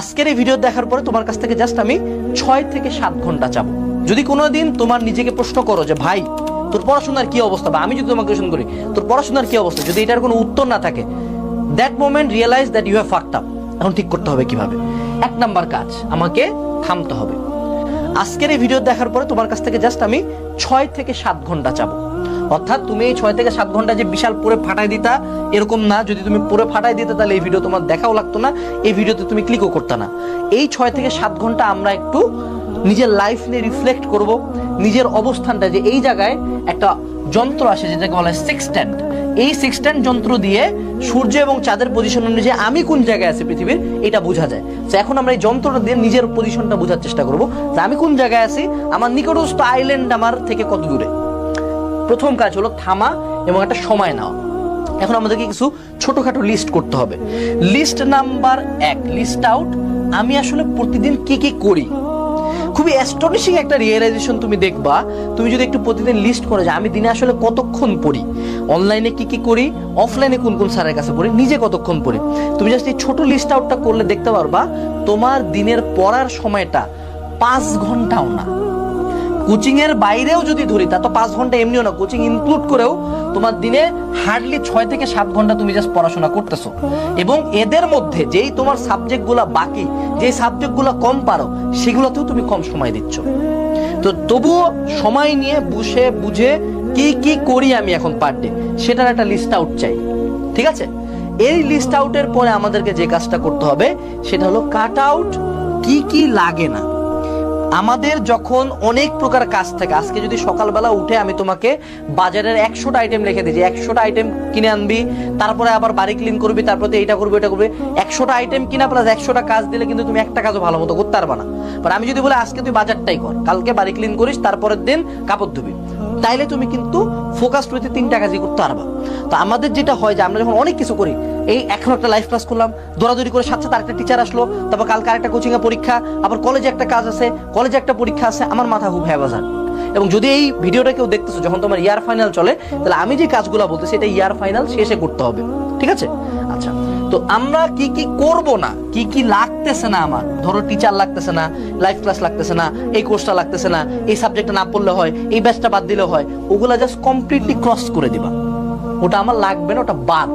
আজকের এই ভিডিও দেখার পরে তোমার কাছ থেকে জাস্ট আমি ছয় থেকে সাত ঘণ্টা চাবো। যদি কোনোদিন তোমার নিজেকে প্রশ্ন করো যে, ভাই, তোর পড়াশোনার কি অবস্থা? বা আমি যদি তোমাকে কোয়েশন করি, তোর পড়াশোনার কি অবস্থা? যদি এটার কোনো উত্তর না থাকে that moment realise that you have fucked up এখন ঠিক করতে হবে কীভাবে? এক নাম্বার কাজ, আমাকে থামতে হবে। আজকের এই ভিডিও দেখার পরে তোমার কাছ থেকে জাস্ট আমি ছয় থেকে সাত ঘণ্টা চাবো। অর্থাৎ তুমি এই ছয় থেকে সাত ঘণ্টা যে বিশাল পরে ফাটাই দিতা, এরকম না। যদি তুমি পরে ফাটাই দিতে, তাহলে এই ভিডিও তোমার দেখাও লাগতো না। এই ভিডিওতে তুমি ক্লিকও করতে না। এই ছয় থেকে সাত ঘণ্টা আমরা একটু নিজের লাইফ নিয়ে রিফ্লেক্ট করব। নিজের অবস্থানটা যে এই জায়গায় একটা যন্ত্র আসে, যেটাকে বলা হয় সিক্স সিক্সট্যান্ড এই সিক্স সিক্সট্যান্ড যন্ত্র দিয়ে সূর্য এবং চাঁদের পজিশন অনুযায়ী আমি কোন জায়গায় আছি পৃথিবীর, এটা বোঝা যায়। তো এখন আমরা এই যন্ত্রটা দিয়ে নিজের পজিশনটা বোঝার চেষ্টা করব যে আমি কোন জায়গায় আছি, আমার নিকটস্থ আইল্যান্ড আমার থেকে কত দূরে। প্রথম কাজ হলো থামা এবং একটা সময় নেওয়া এখন আমাদেরকে কিছু ছোটখাটো লিস্ট করতে হবে। লিস্ট নাম্বার এক লিস্ট আউট আমি আসলে প্রতিদিন কি কি করি? খুবই অ্যাস্টনিশিং একটা রিয়েলাইজেশন তুমি দেখবা। তুমি যদি একটু প্রতিদিন লিস্ট করে যে আমি দিনে আসলে কতক্ষণ পড়ি? অনলাইনে কি কি করি? অফলাইনে কোন কোন স্যারের কাছে পড়ি? নিজে কতক্ষণ পড়ি? তুমি জাস্ট এই ছোট লিস্ট আউটটা করলে দেখতে পারবা, তোমার দিনের পড়ার সময়টা পাঁচ ঘন্টাও না। কোচিং এর বাইরেও যদি ধরি, তা তো পাঁচ ঘণ্টা এমনিও না, কোচিং ইনক্লুড করেও তোমার দিনে হার্ডলি ছয় থেকে সাত ঘণ্টা তুমি জাস্ট পড়াশোনা করতেছো। এবং এদের মধ্যে যেই তোমার সাবজেক্টগুলা বাকি, যেই সাবজেক্টগুলা কম পারো, সেগুলোতেও তুমি কম সময় দিচ্ছ। তো তবুও সময় নিয়ে বসে বুঝে কি কি করি আমি এখন পার ডে সেটার একটা লিস্ট আউট চাই। ঠিক আছে? এই লিস্ট আউটের পরে আমাদেরকে যে কাজটা করতে হবে, সেটা হলো কাট আউট কি কি লাগে না। আমাদের যখন অনেক প্রকার কাজ থাকে, আজকে যদি সকালবেলা উঠে আমি তোমাকে বাজারের একশোটা আইটেম লিখে দিয়েছি একশোটা আইটেম কিনে আনবি, তারপরে আবার বাড়ি ক্লিন করবি, তারপরে এইটা করবি এটা করবি, একশোটা আইটেম কিনা প্লাস একশোটা কাজ দিলে কিন্তু তুমি একটা কাজও ভালো মতো করতে পারবা না। আমি যদি বলি, আজকে তুই বাজারটাই কর, কালকে বাড়ি ক্লিন করিস, তারপরের দিন কাপড় ধুবি। তাইলে তুমি কিন্তু ফোকাস হইতে তিনটা কাজই করতে পারবা। তো আমাদের যেটা হয় যে আমরা যখন অনেক কিছু করি, এই এখন একটা লাইফ ক্লাস করলাম, দৌড়াদৌড়ি করে সাথে সাথে আরেকটা টিচার আসলো, তারপর কালকে আরেকটা কোচিংয়ে পরীক্ষা, আবার কলেজে একটা কাজ আছে কলেজে একটা পরীক্ষা আছে, আমার মাথা খুব হ্যাবাজার এবং যদি এই ভিডিওটা কেউ দেখতেছো, যখন তোমার ইয়ার ফাইনাল চলে, তাহলে আমি যে কাজগুলো বলতেছি, এটা ইয়ার ফাইনাল শেষে করতে হবে। ঠিক আছে? আচ্ছা তো আমরা কি কি করব না? কি কি লাগতেছে না আমার? ধরো টিচার লাগতেছে না লাইফ ক্লাস লাগতেছে না, এই কোর্সটা লাগতেছে না, এই সাবজেক্টটা না পড়লে হয়, এই ব্যাচটা বাদ দিলে হয়, ওগুলা জাস্ট কমপ্লিটলি ক্রস করে দিবা। ওটা আমার লাগবে না, ওটা বাদ।